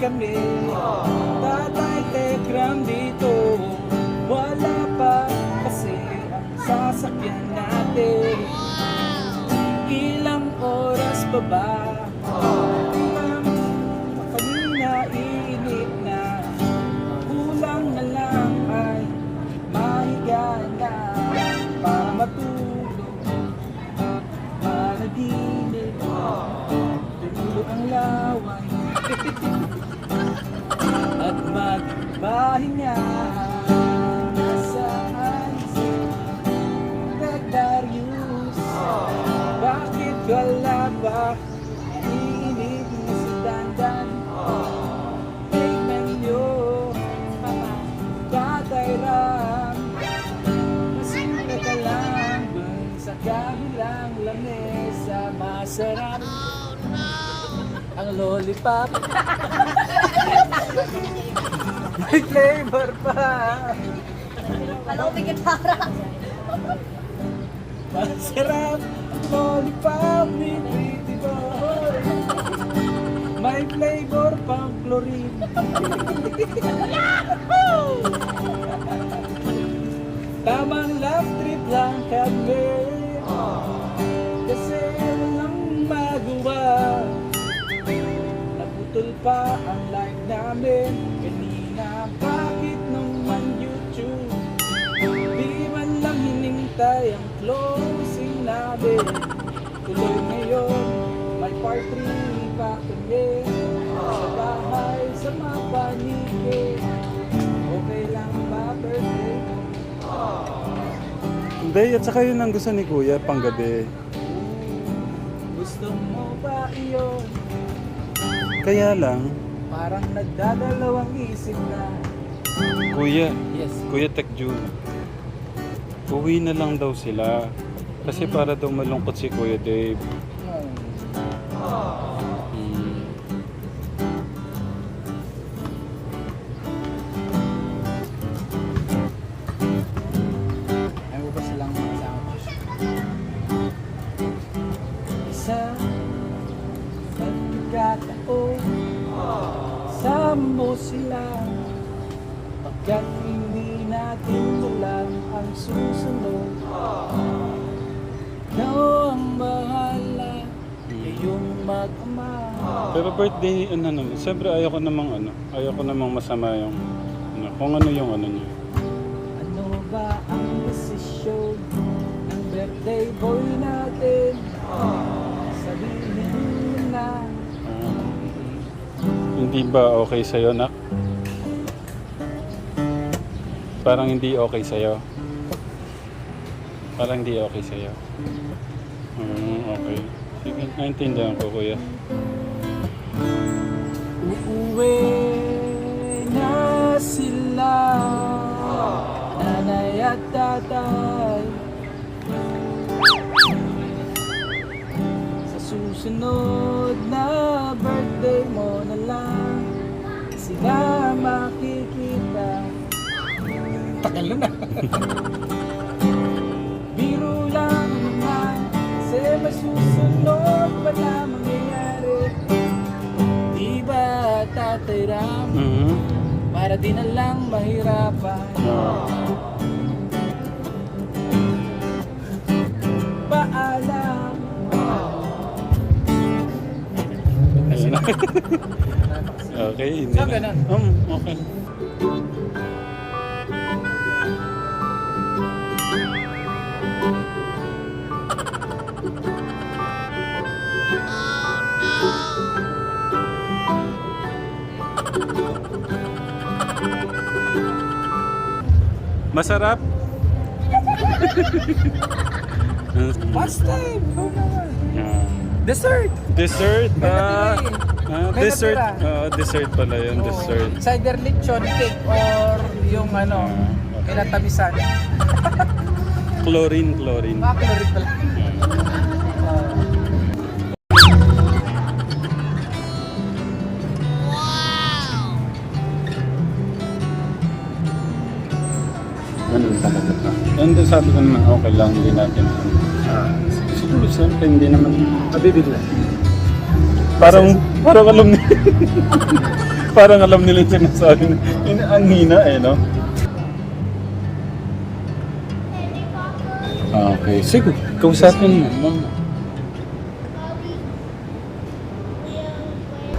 kami Tatay Tegram dito Wala pa kasi sasakyan natin Ilang oras pa ba? Masarap Ang lollipop. May flavor pa. Ko may gitara. Masarap lollipop ni Pretty Boy. May flavor pang chlorine. Tamang love trip lang kami Naputol pa ang live namin Kanina bakit naman YouTube Di man lang hinintay ang closing namin Tuloy ngayon, may part 3 pa kami Sa bahay, sa mapanike Okay lang ba birthday mo? Hindi, at saka yun ang gusto ni Kuya, panggabi. Gusto mo ba iyon? Kaya lang, Parang nagdadalawang isip na Kuya, Yes Kuya Tekju, uwi na lang daw sila. Kasi para daw malungkot si Kuya Dave. Pero birthday, ano naman, siyempre ayoko namang ano, ayoko namang masama yung, ano, kung ano yung ano niya. Ano ba ang desisyon ng birthday boy natin? Sabihin na Ah, hindi ba okay sa'yo, nak? Parang hindi okay sa'yo. Parang hindi okay sa'yo. Hmm, okay. Sige, naintindihan ko, kuya. Uuwi na sila. Nanay at tatay. Sa susunod na birthday mo na lang Sila makikita. Tagal na Biro lang naman Kasi susunod pa na Para di na lang mahirapan Ah. Paalam Ayun. okay, hindi So, na. ganun? Um, okay. Masarap? Last time! Naman. Ah. Dessert! Dessert? Ah, ah, May dessert. natira. ah, dessert pala yun, dessert. Cider lechon cake or yung ano, Ah, kinatabisan. Chlorine, chlorine. Makakalorit pala. Ganun talaga ka. And then sabi ko naman, okay lang, hindi natin. Ah, Siguro, siyempre, hindi naman. mabibigla. Parang, parang alam nila. parang alam nila yung sinasabi. Yun, ang hina eh, no? Ah, Okay, sige. Kausapin mo.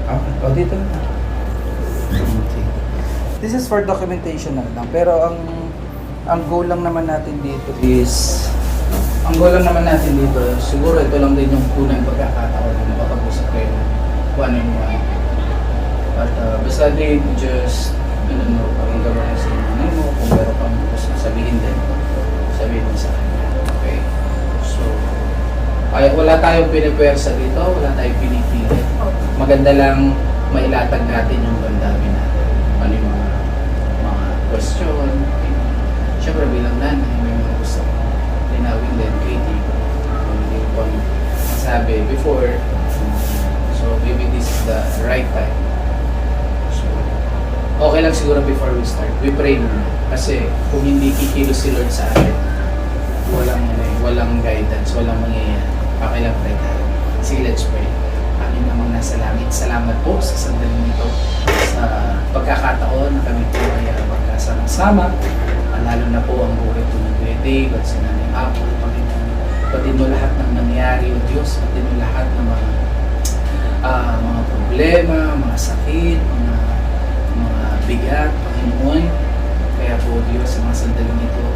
Okay, o dito na. This is for documentation na lang. Pero ang ang goal lang naman natin dito is ang goal lang naman natin dito, siguro ito lang din yung unang pagkakataon na makapag-usap kayo one on one. At uh, basta din, just, ano mo, pakinggan mo sa inyo mo, kung meron kang gusto sabihin din, sabihin mo sa kanya. Okay? So, ay, wala tayong pinipwersa dito, wala tayong pinipilit. Maganda lang mailatag natin yung damdamin natin. Ano yung mga, mga question. Siyempre bilang nanay, may mga gusto ko linawin din kay Tito. Kung hindi ko pang masabi before. So maybe this is the right time. So, okay lang siguro before we start. We pray muna. Kasi kung hindi kikilos si Lord sa atin, walang, ano eh, walang guidance, walang mangyayari. Okay lang pray tayo. Sige, let's pray. Amin namang nasa langit. Salamat po sa sandaling ito sa pagkakataon na kami po ay uh, magkasama-sama. Ah, lalo na po ang buhay po ng Dave at si Nanay Apple, Panginoon. Pati mo lahat ng nangyari, O Diyos, pati mo lahat ng mga ah, mga problema, mga sakit, mga mga bigat, Panginoon. Kaya po, Diyos, sa mga sandaling ito,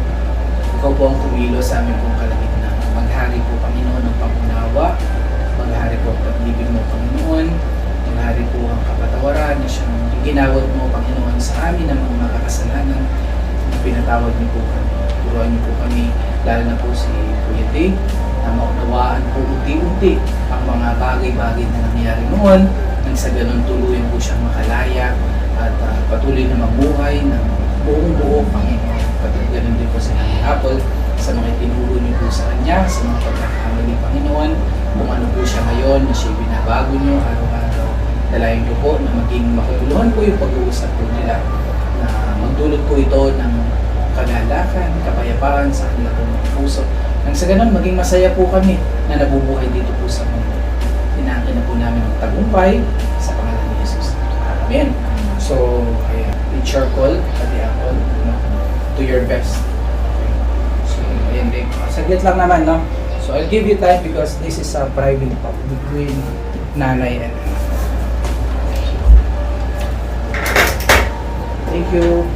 ikaw po ang kumilo sa aming pong kalagitnaan. Maghari po, Panginoon, ng pangunawa. Maghari po ang pag-ibig mo, Panginoon. Maghari po ang kapatawaran na siyang ginawad mo, Panginoon, sa amin ng mga makakasalanan. Pinatawad niyo po kami. Turuan niyo po kami, lalo na po si Kuya Dave, na maunawaan po unti-unti ang mga bagay-bagay na nangyari noon nang sa ganun tuluyan po siyang makalaya at ah, patuloy na mabuhay ng buong buo Panginoon. Patuloy ganun din po sa Nanay Apple sa mga tinuro niyo po sa kanya, sa mga pagkakamali Panginoon, kung ano po siya ngayon na siya binabago niyo araw-araw. Dalayan niyo po na maging makatuluhan po yung pag-uusap po nila na magdulot po ito ng kagalakan, kapayapaan sa kanila po mga puso. Nang sa ganun, maging masaya po kami na nabubuhay dito po sa mundo. Tinangkin na po namin ang tagumpay sa pangalan ni Jesus. Amen. So, kaya, it's your call, Ate Apple, no? to your best. So, ayan din. Saglit lang naman, no? So, I'll give you time because this is a private talk between nanay and. Thank you.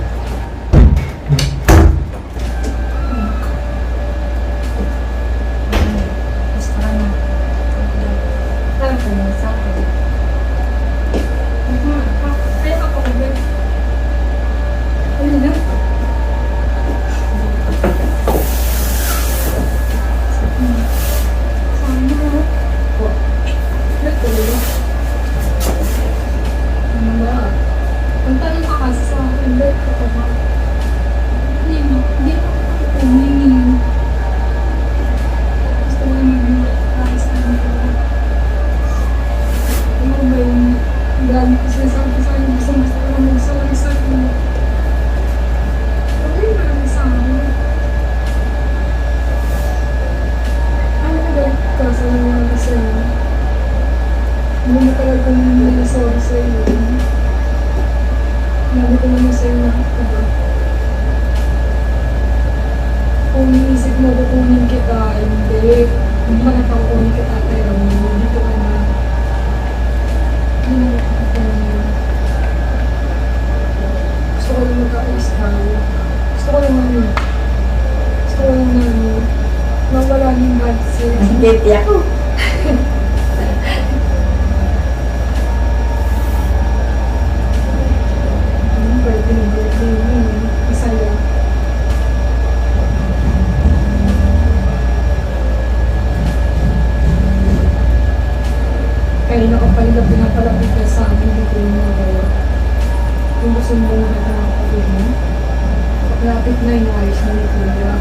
Na yung ayos na ni Kuya.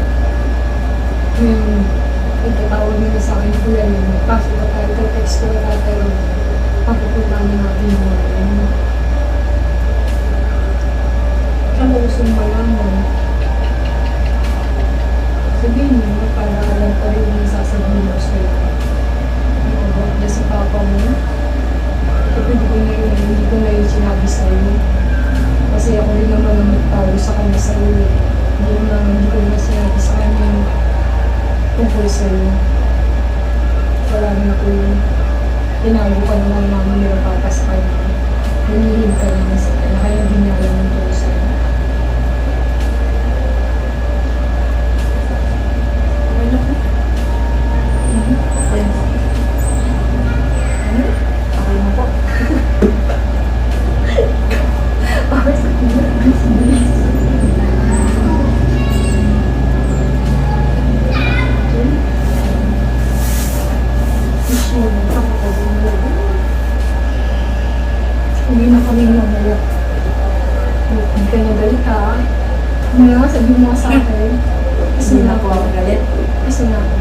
Ngayon, nagtatawag nila sa akin, Kuya, yun. Pasok ka tayo, text ko na tayo, pero papupuntahan na natin yung yun. Ano gusto mo malaman? Sabihin mo, para alam pa rin yung sasabihin mo sa'yo. Ano na si papa mo? Hindi ko na yun, hindi ko na yun sinabi sa'yo. Kasi ako rin naman ang nagtawag sa kanya sa'yo. eh. Ko na, hindi ko na sinabi sa kanya tungkol sa'yo. Wala na ako yun. Tinago ka na lang namin yung papa sa kanya. Hinihid ka kaya hindi niya alam yung tungkol sa'yo. Okay na po. Mhm. Okay na po. Ano? Okay na po. Bakit sa kanya? Hindi na kami mamaya. Hindi ka nagalit ha. Ano nga, sabi mo sa akin. Kasi Hindi na na ako galit. Kasi na ako.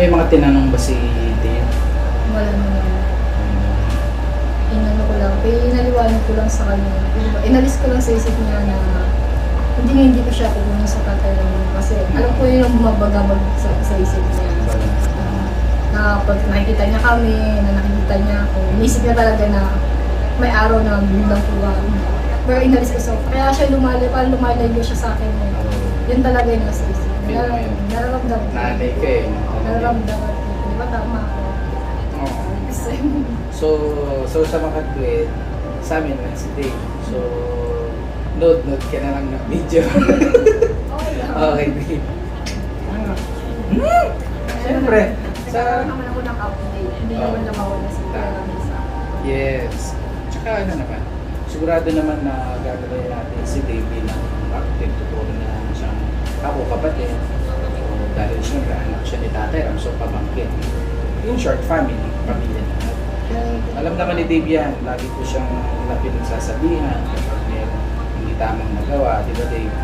May mga tinanong ba si Dave? Wala naman. Inano ko lang, eh, inaliwanag ko lang sa kanya. Inalis ko lang sa isip niya na hindi nga hindi ko siya kukunin sa tatay namin kasi alam ko yun ang bumabagabag sa, sa isip niya. Na pag nakikita niya kami, na nakikita niya ako, inisip niya talaga na may araw na bilang tuwan. Pero inalis ko sa kaya siya lumalay, parang lumalayo siya sa akin. Yun talaga yung nasa isip. Nararamdaman ko. Nanay ka eh. Nararamdaman ko. Di ba tama ako? So, so sa mga tweet, sa amin na si Dave. So, note-note ka na lang ng video. okay lang. okay. Ah. Hmm? Siyempre, sa... Sa naman ako ng update, hindi Oo. naman namawala si Kuya sa Yes. Tsaka ano naman, sigurado naman na gagawin natin si Davey ng active tuturo na siyang ako kapatid. O, dahil siyempre anak siya ni Tatay Ram, so pamangkin. In short, family, pamilya na. Alam naman ni Dave yan, lagi ko siyang napinagsasabihan kapag may hindi tamang nagawa, di ba Dave?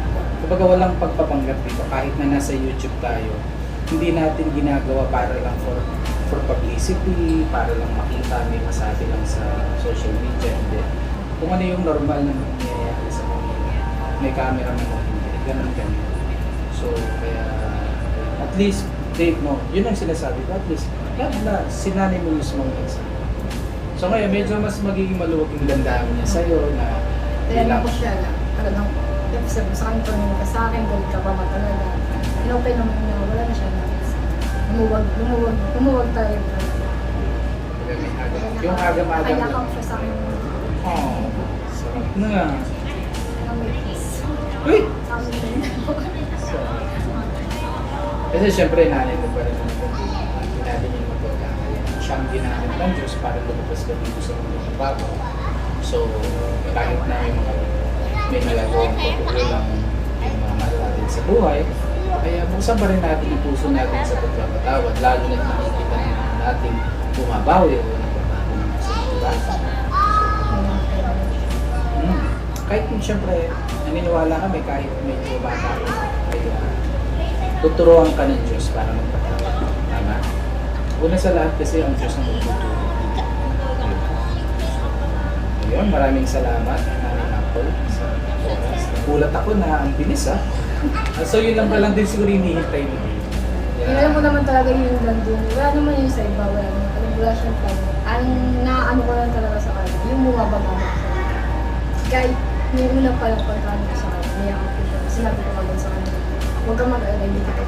Kapag walang pagpapanggap dito, kahit na nasa YouTube tayo, hindi natin ginagawa para lang for for publicity, para lang makita, may masabi lang sa social media, hindi. Kung ano yung normal na nangyayari sa pamilya, may camera man o hindi, ganun ganun. So, kaya, at least, Dave, no, yun ang sinasabi ko, at least, lahat na, sinanay mo mismo nagsabi. So ngayon, medyo mas magiging maluwag yung damdamin niya sa'yo na Kaya ko siya na, talagang, sabi sa akin, tumingin ka sa akin, galit ka pa ba talaga? Inopay naman niya, wala na siya. Lumuwag, lumuwag, lumuwag tayo. Yung agam-agam. Kaya ka siya sa akin. Oh, sarap na. Uy! Kasi syempre, nanay mo pa rin natin yung magpagkakaya. Siya ang ginamit ng Diyos para lumabas ka dito sa ng bago. So, kahit na may mga may nagagawang pagkukulang yung mga natin sa buhay, kaya buksan pa rin natin yung puso natin sa pagpapatawad, lalo na nakikita naman natin bumabawi o nagbabago naman sa diba? Hmm. Kahit kung siyempre, naniniwala kami kahit medyo bata ka, kaya tuturuan ka ng Diyos para magpatawad. Tama? Una sa lahat kasi ang Diyos ang magtuturo. Ayun, maraming salamat, Nanay Apple, sa oras. Nagulat ako na ang bilis ah. Ah, so yun lang pala din siguro hinihintay mo. Yung alam mo naman talaga yung nandun. Wala naman yung sa iba, wala naman. Alam wala siyang plan. Ang naano ko lang talaga sa kanya, yung bumabagabag sa kanya. Kahit yung una pa lang pagkano ko sa kanya, niyakap ko siya. Sinabi ko agad sa kanya, huwag ka mag-alala, hindi kita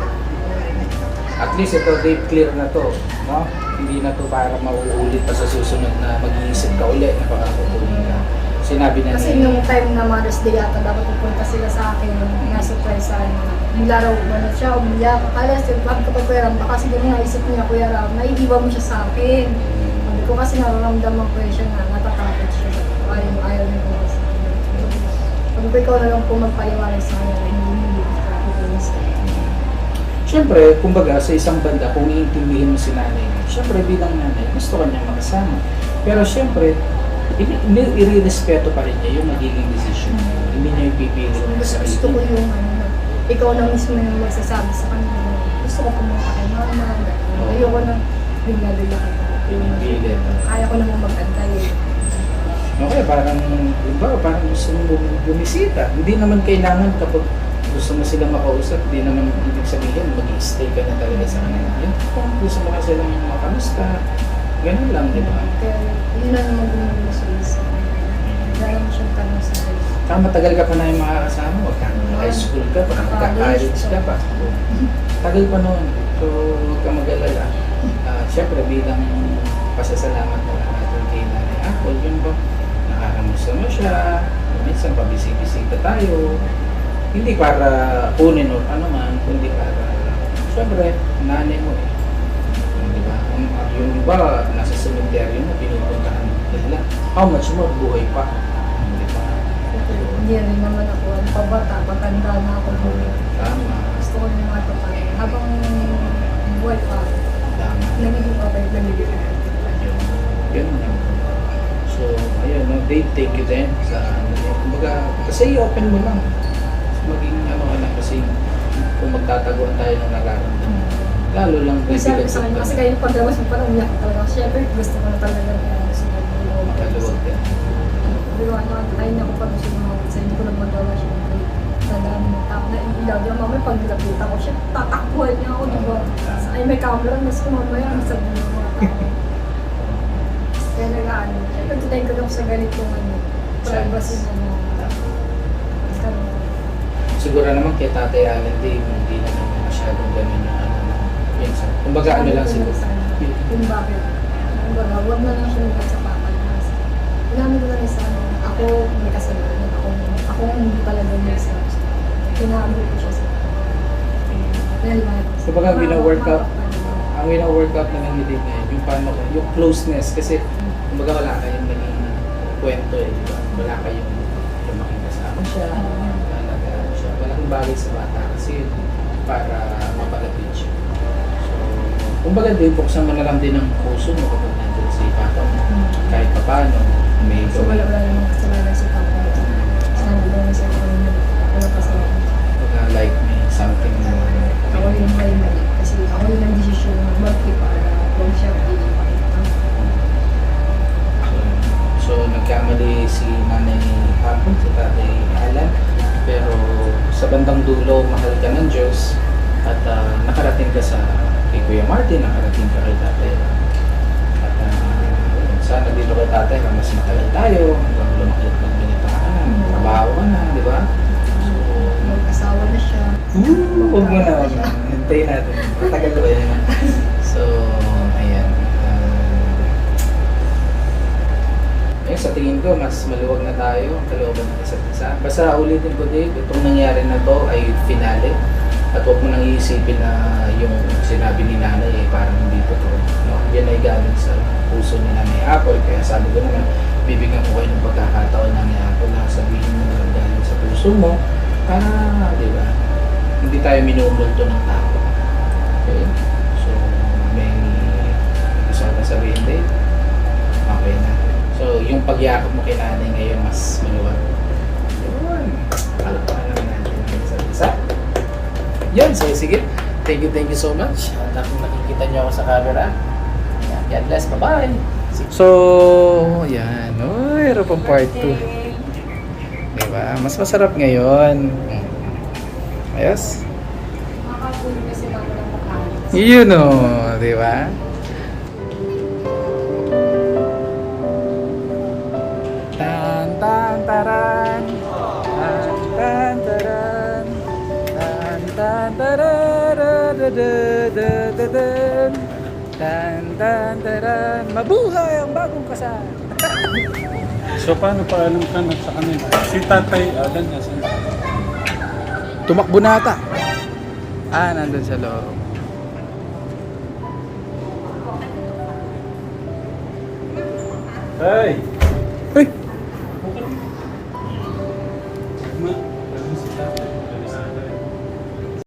At least ito, Dave, clear na to. No? Hindi na to para mauulit pa sa susunod na mag-iisip ka ulit na kukunin ka. Sinabi na Kasi niya. nung time na Mother's Day ata, dapat pupunta sila sa akin, na-surprise sa akin. Naglaro na siya, umiyak. Akala siya, bakit ka pa Kuya Ram? Baka siguro naisip niya, Kuya Ram, naiiwan mo siya sa akin. Sabi ko kasi nararamdaman ko siya na natatakot siya. Ayaw, ayaw niya ko sa akin. Sabi ko, ikaw na lang po magpaliwanag sa kanya. Hindi, hindi ko sa akin. Siyempre, kumbaga, sa isang banda, kung iintindihin mo si nanay mo, siyempre bilang nanay, gusto ka niya makasama. Pero siyempre, i-respeto pa rin niya yung magiging decision mo. Hindi niya ipipili mo na sa Gusto ko yung ano, ikaw na mismo yung magsasabi sa kanila. Gusto ko pumunta kay mama. Oh. Ayoko na bigla-bigla kita. Pinipilit. Kaya ko naman mag-antay eh. Okay, parang, diba, parang gusto mo bumisita. Hindi naman kailangan kapag gusto mo sila makausap, hindi naman ibig sabihin mag-stay ka na talaga sa kanila. Yun, kung gusto mo kasi lang makamusta, ganun lang, di ba? Kaya yun lang naman bumili siya sa Wala naman siyang tanong sa akin. Tama, matagal ka pa na yung mga kasama mo. Pagka high school ka pa, pagka-college ka pa. Tagal pa noon. So, huwag ka mag-alala. Ah, uh, Siyempre, bilang pasasalamat na lang natin kay Nanay Apple, yun ba? Nakakamusta mo siya. Minsan, pabisik-bisita tayo. Hindi para kunin o ano man, kundi para, syempre, nanay mo eh. Yung iba, nasa sementeryo na, pinupuntahan nila. How much more buhay pa? Hindi pa. Hindi rin naman ako. Ang pabata, patanda na ako. Tama. Gusto ko na matapal. Habang buhay pa, Tama. nagiging papay, nagiging Yun. Ganun. So, ayun, no, they take you then sa ano yun. Kumbaga, kasi open mo lang. Maging ano ka kasi kung magtataguan tayo ng nararamdaman lalo lang pwede ka sa kanya. Kasi kayo pagdawas mo parang umiyak talaga. Siyempre, gusto ko na talaga na gusto ko na luwag. Makaluwag ka. Pero ano, ayaw niya ko pa gusto mo kasi hindi ko na magawa siya. Nadaan mo tap na ilaw niya mamaya pag nilapitan ko siya. Tatakbuhan niya ako, diba? Ay, may camera, mas ko mamaya ang sabi ng mga tao. Kaya nag-ano, siyempre, tutay ko lang sa ganitong ano, palagbasin na mga siguro naman kay Tatay Allen Dave, hindi naman masyadong ganun na Yes, sir. Kumbaga ano lang sila. Yung bakit. Kumbaga, huwag na lang sumukat sa papa. Inamin ko na rin sa ano, ako may kasalanan. Ako, ako hindi pala ganyan sa Inamin ko siya sa So baka ang wina-work ang wina-work out na nangilig na yun, yung paano, yung closeness. Kasi, mm. kumbaga wala kayong naging kwento eh, di ba? Wala kayong lumaking kasama siya. Wala na siya. Walang bagay sa bata kasi para mapalapit siya kumbaga din, buksan mo na lang din ang puso mo kapag nandun si Papa mo. Mm. Kahit pa paano, may ito. So, wala wala naman kasalanan si Papa. Sana daw na siya kung wala kasalanan. Kumbaga, like me, something na... Ako yung may. Kasi ako yung nag-desisyon na mag-keep para huwag siya pinipakita. So, nagkamali si Nanay Hapon, si Tatay Alan. Pero sa bandang dulo, mahal ka ng Diyos at uh, nakarating ka sa kay Kuya Martin nakarating ka kay tatay. At uh, sana dito kay tatay na mas matagal tayo hanggang lumaki at magminitahan, trabaho ka na, di ba? So, mag-asawa na siya. Ooh, huwag mo na, huwag na. Hintayin natin. Matagal ba yan? So, ayan. Eh, sa tingin ko, mas maluwag na tayo ang kalooban ng isa't isa. Basta ulitin ko, Dave, itong nangyari na to ay finale. At huwag mo nang iisipin na yung sinabi ni nanay eh, parang hindi totoo. No? Yan ay galing sa puso ni nanay Apple. Kaya sabi ko naman, bibigyan ko kayo ng pagkakataon ng Apple na sabihin mo na galing sa puso mo para, di ba, hindi tayo minumulto ng tao. Okay? So, may gusto ko sabihin din. Okay na. So, yung pagyakap mo kay nanay ngayon mas maluwag. Yun, so sige. Thank you, thank you so much. At kung nakikita niyo ako sa camera, yan, God bless. Bye-bye. So, yan. Oh, mayroon pang part 2. Diba? Mas masarap ngayon. Ayos? Makakapulong kasi bago ng makakas. Yun o, di ba? Tan, tan, taran. Dan, dan, daran. Mabuhay ang bagong kasal! so paano paalam ka na sa kanila? Si tatay, ah, alam niya sila. Tumakbo na ata. Ah, nandun sa loob. Hey!